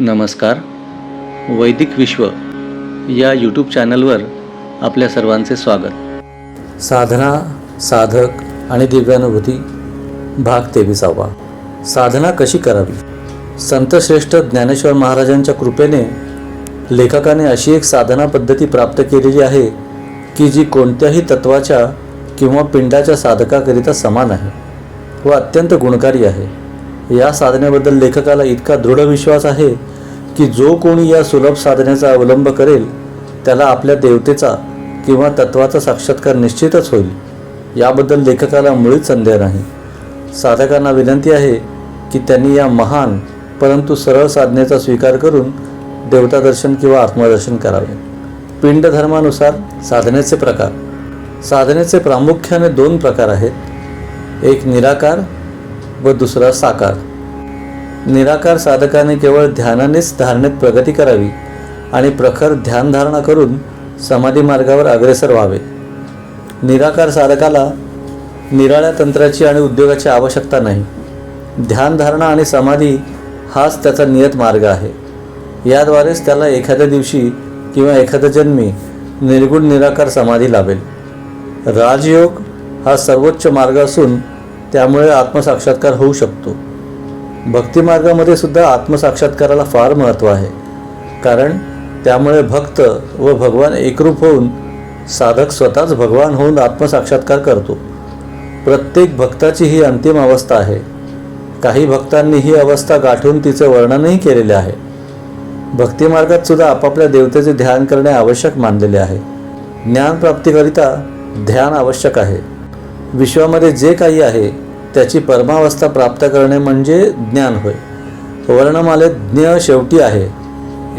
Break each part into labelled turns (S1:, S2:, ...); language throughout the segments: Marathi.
S1: नमस्कार. वैदिक विश्व या यूट्यूब चॅनलवर आपल्या सर्वांचे स्वागत.
S2: साधना साधक आणि दिव्यानुभूती भाग तेविसावा. साधना कशी करावी? संतश्रेष्ठ ज्ञानेश्वर महाराजांच्या कृपेने लेखकाने अशी एक साधना पद्धती प्राप्त केलेली आहे की जी कोणत्याही तत्वाच्या किंवा पिंडाच्या साधकाकरिता समान आहे व अत्यंत गुणकारी आहे. या साधनेबद्दल लेखकाला इतका दृढ विश्वास आहे की जो कोणी या सुलभ साधनेचा अवलंब करेल त्याला आपल्या देवतेचा किंवा तत्वाचा साक्षात्कार निश्चितच होईल. याबद्दल लेखकाला मुळीच संदेह नाही. साधकांना विनंती आहे की त्यांनी या महान परंतु सरळ साधनेचा स्वीकार करून देवतादर्शन किंवा आत्मदर्शन करावे. पिंड धर्मानुसार साधनेचे प्रकार. साधनेचे प्रामुख्याने दोन प्रकार आहेत. एक निराकार व दुसरा साकार. निराकार साधकाने केवळ ध्यानानेच धारणेत प्रगती करावी आणि प्रखर ध्यानधारणा करून समाधी मार्गावर अग्रेसर व्हावे. निराकार साधकाला निराळ्या तंत्राची आणि उद्योगाची आवश्यकता नाही. ध्यानधारणा आणि समाधी हाच त्याचा नियत मार्ग आहे. याद्वारेच त्याला एखाद्या दिवशी किंवा एखाद्या जन्मी निर्गुण निराकार समाधी लाभेल. राजयोग हा सर्वोच्च मार्ग असून त्यामुळे आत्मसाक्षात्कार होऊ शकतो. भक्तिमार्गामध्ये सुद्धा आत्मसाक्षात्काराला फार महत्त्व आहे. कारण त्यामुळे भक्त व भगवान एकरूप होऊन साधक स्वतःच भगवान होऊन आत्मसाक्षात्कार करतो. प्रत्येक भक्ताची ही अंतिम अवस्था आहे. काही भक्तांनी ही अवस्था गाठून तिचे वर्णनही केलेले आहे. भक्तिमार्गात सुद्धा आपापल्या देवतेचे ध्यान करणे आवश्यक मानलेले आहे. ज्ञानप्राप्तीकरिता ध्यान आवश्यक आहे. विश्वामध्ये जे काही आहे त्याची परमावस्था प्राप्त करणे म्हणजे ज्ञान होय. वर्णमालेत ज्ञ शेवटी आहे.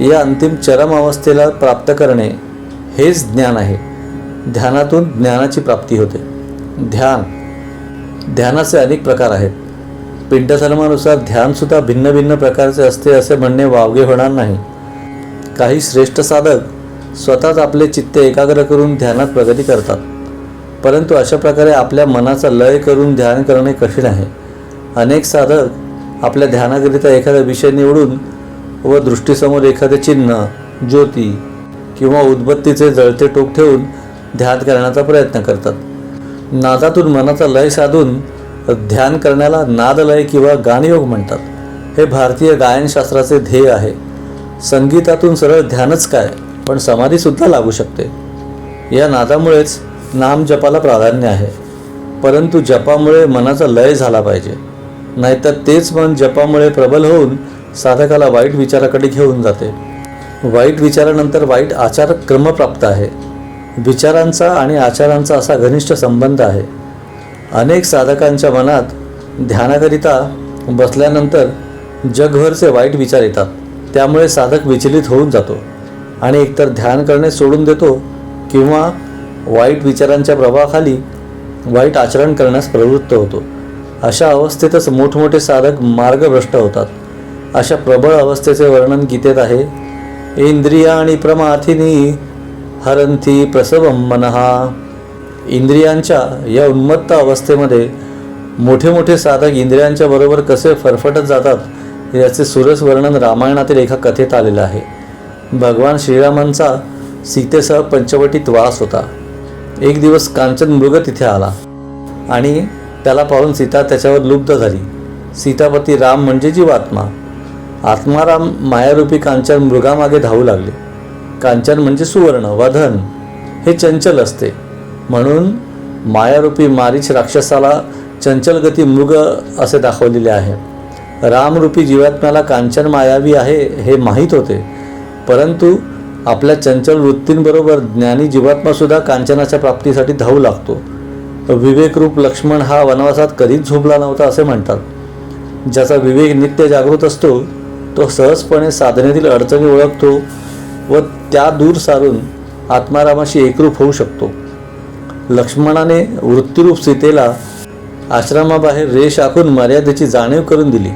S2: या अंतिम चरम अवस्थेला प्राप्त करणे हेच ज्ञान आहे. ध्यानातून ज्ञानाची प्राप्ती होते. ध्यान. ध्यानाचे अनेक प्रकार आहेत. पिंडधर्मानुसार ध्यानसुद्धा भिन्न भिन्न प्रकारचे असते असे म्हणणे वावगे होणार नाही. काही श्रेष्ठ साधक स्वतःच आपले चित्त एकाग्र करून ध्यानात प्रगती करतात. परंतु अशा प्रकारे आपल्या मनाचा लय करून ध्यान करणे कठीण आहे. अनेक साधक आपल्या ध्यानाकरिता एखादा विषय निवडून व दृष्टीसमोर एखादे चिन्ह ज्योती किंवा उद्बत्तीचे जळते टोक ठेवून ध्यान करण्याचा प्रयत्न करतात. नादातून मनाचा लय साधून ध्यान करण्याला नादलय किंवा गानयोग म्हणतात. हे भारतीय गायनशास्त्राचे ध्येय आहे. संगीतातून सरळ ध्यानच काय? पण समाधीसुद्धा लागू शकते. या नादामुळेच नाम जपाला प्राधान्य आहे. परंतु जपामुळे मनाचा लय झाला पाहिजे. नाहीतर तेच मन जपामुळे प्रबल होऊन साधकाला वाईट विचाराकडे घेऊन जाते. वाईट विचारानंतर वाईट आचार क्रमप्राप्त आहे. विचारांचा आणि आचारांचा असा घनिष्ठ संबंध आहे. अनेक साधकांच्या मनात ध्यानाकरिता बसल्यानंतर जगभरचे वाईट विचार येतात. त्यामुळे साधक विचलित होऊन जातो आणि एकतर ध्यान करणे सोडून देतो किंवा वाईट विचारांच्या प्रभावाखाली वाईट आचरण करण्यास प्रवृत्त होतो. अशा अवस्थेतच मोठमोठे साधक मार्गभ्रष्ट होतात. अशा प्रबळ अवस्थेचे वर्णन गीतेत आहे. इंद्रिया आणि प्रमाथिनी हरंथी प्रसवम मनहा. इंद्रियांच्या या उन्मत्त अवस्थेमध्ये मोठे मोठे साधक इंद्रियांच्या बरोबर कसे फरफटत जातात याचे सुरस वर्णन रामायणातील एका कथेत आलेलं आहे. भगवान श्रीरामांचा सीतेसह पंचवटीत वास होता. एक दिवस कांचन मृग तिथे आला आणि त्याला पाहून सीता त्याच्यावर लुब्ध झाली. सीतापती राम म्हणजे जीवात्मा आत्माराम मायारूपी कांचन मृगामागे धावू लागले. कांचन म्हणजे सुवर्ण व धन हे चंचल असते. म्हणून मायारूपी मारीच राक्षसाला चंचलगती मृग असे दाखवलेले आहे. रामरूपी जीवात्म्याला कांचन मायावी आहे हे माहीत होते. परंतु आपल्या चंचल वृत्तींबरोबर ज्ञानी जीवात्मासुद्धा कांचनाच्या प्राप्तीसाठी धावू लागतो. विवेकरूप लक्ष्मण हा वनवासात कधीच झोपला नव्हता असे म्हणतात. ज्याचा विवेक नित्य जागृत असतो तो सहजपणे साधनेतील अडचणी ओळखतो व त्या दूर सारून आत्मारामाशी एकरूप होऊ शकतो. लक्ष्मणाने वृत्तिरूप सीतेला आश्रमाबाहेर रेष आखून मर्यादेची जाणीव करून दिली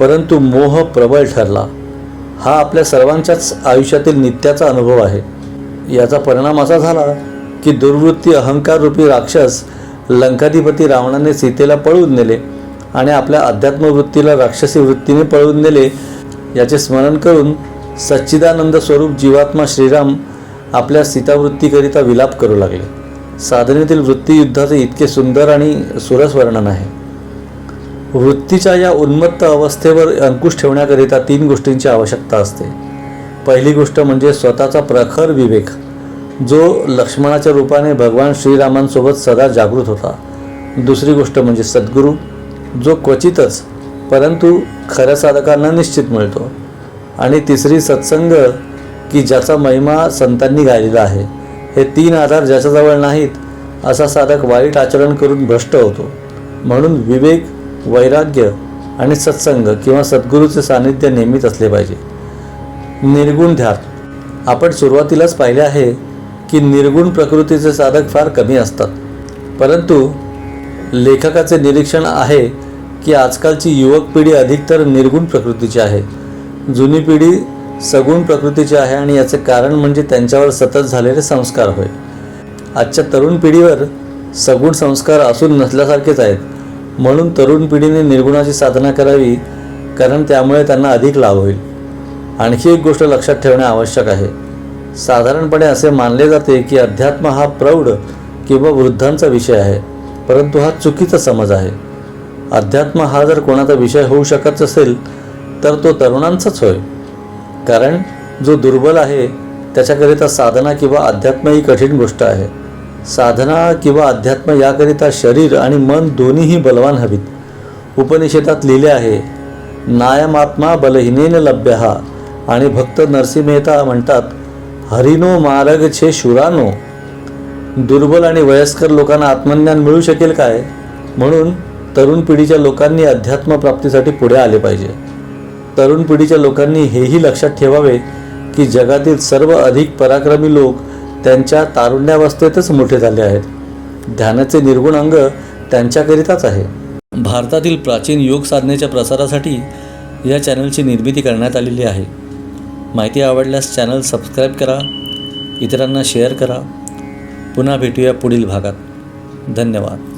S2: परंतु मोह प्रबळ ठरला. हा आपल्या सर्वांच्याच आयुष्यातील नित्याचा अनुभव आहे. याचा परिणाम असा झाला की दुर्वृत्ती अहंकाररूपी राक्षस लंकाधिपती रावणाने सीतेला पळवून नेले आणि आपल्या अध्यात्मवृत्तीला राक्षसी वृत्तीने पळवून नेले. याचे स्मरण करून सच्चिदानंद स्वरूप जीवात्मा श्रीराम आपल्या सीतावृत्तीकरिता विलाप करू लागले. साधनेतील वृत्तीयुद्धाचे इतके सुंदर आणि सुरस वर्णन आहे. वृत्तीच्या या उन्मत्त अवस्थेवर अंकुश ठेवण्याकरिता तीन गोष्टींची आवश्यकता असते. पहिली गोष्ट म्हणजे स्वतःचा प्रखर विवेक जो लक्ष्मणाच्या रूपाने भगवान श्रीरामांसोबत सदा जागृत होता. दुसरी गोष्ट म्हणजे सद्गुरू जो क्वचितच परंतु खऱ्या साधकांना निश्चित मिळतो. आणि तिसरी सत्संग की ज्याचा महिमा संतांनी गायलेला आहे. हे तीन आधार ज्याच्याजवळ नाहीत असा साधक वाईट आचरण करून भ्रष्ट होतो. म्हणून विवेक वैराग्य आणि सत्संग किंवा सद्गुरूचे सानिध्य नेहमीच असले पाहिजे. निर्गुण ध्यान. आपण सुरुवातीलाच पाहिले आहे की निर्गुण प्रकृतीचे साधक फार कमी असतात. परंतु लेखकाचे निरीक्षण आहे की आजकालची युवक पिढी अधिकतर निर्गुण प्रकृतीची आहे. जुनी पिढी सगुण प्रकृतीची आहे आणि याचे कारण म्हणजे त्यांच्यावर सतत झालेले संस्कार होय. आजच्या तरुण पिढीवर सगुण संस्कार असून नसल्यासारखेच आहेत. म्हणून तरुण पिढीने निर्गुणाची साधना करावी कारण त्यामुळे त्यांना अधिक लाभ होईल. आणखी एक गोष्ट लक्षात ठेवणे आवश्यक आहे. साधारणपणे असे मानले जाते की अध्यात्म हा प्रौढ किंवा वृद्धांचा विषय आहे परंतु हा चुकीचा समज आहे. अध्यात्म हा जर कोणाचा विषय होऊ शकत असेल तर तो तरुणांचाच होय. कारण जो दुर्बल आहे त्याच्याकरिता साधना किंवा अध्यात्म ही कठीण गोष्ट आहे. साधना किंवा अध्यात्म याकरिता शरीर आणि मन दोन्हीही बलवान हवीत. उपनिषेधात लिहिले आहे नायमात्मा बलहीनेन लभ्य हा आणि भक्त नरसिंह मेहता म्हणतात हरिनो मार्ग छे शुरानो. दुर्बल आणि वयस्कर लोकांना आत्मज्ञान मिळू शकेल काय? म्हणून तरुण पिढीच्या लोकांनी अध्यात्म प्राप्तीसाठी पुढे आले पाहिजे. तरुण पिढीच्या लोकांनी हेही लक्षात ठेवावे की जगातील सर्व अधिक पराक्रमी लोक त्यांच्या तारुण्यावस्थेतच मोठे झाले आहेत. ध्यानाचे निर्गुण अंग त्यांच्याकरिताच आहे. भारतातील प्राचीन योग साधनेच्या प्रसारासाठी या चॅनलची निर्मिती करण्यात आलेली आहे. माहिती आवडल्यास चॅनल सबस्क्राईब करा इतरांना शेअर करा. पुन्हा भेटूया पुढील भागात. धन्यवाद.